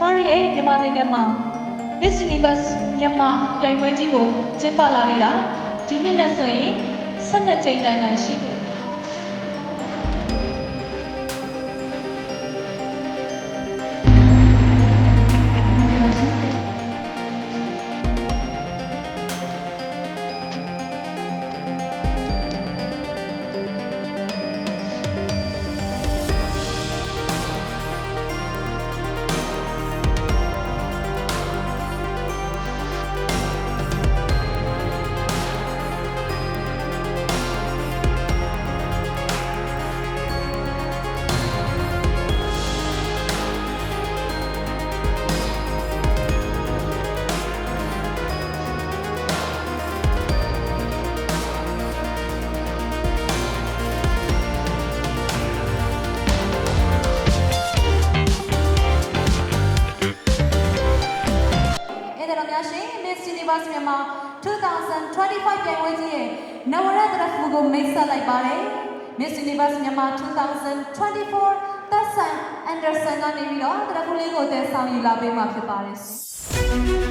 မတို့ရဲ့မြန်မာနိုင်ငံမှာ Miss Universe မြန်မာပြိုင်ပွဲကြီးကိုကျင်းပလာခဲ့တာဒီနှစ်နဲ့ဆိုရင်12ကြိမ်တိုင်တိုင်ရှိတ Universe မြန်မာ2025ပြိုင်ပွဲကြီးရဲ့နဝရတရဖူကိုမိတ်ဆက်လိုက်ပါတယ် Miss Universe မြန်မာ2024သက်ဆန်အန်ဒါဆန်ကနေပြီးတော့တရဖူလေးကိုတည်ဆောင်ယူလာပေးမှာဖြစ်ပါတယ်ရှင်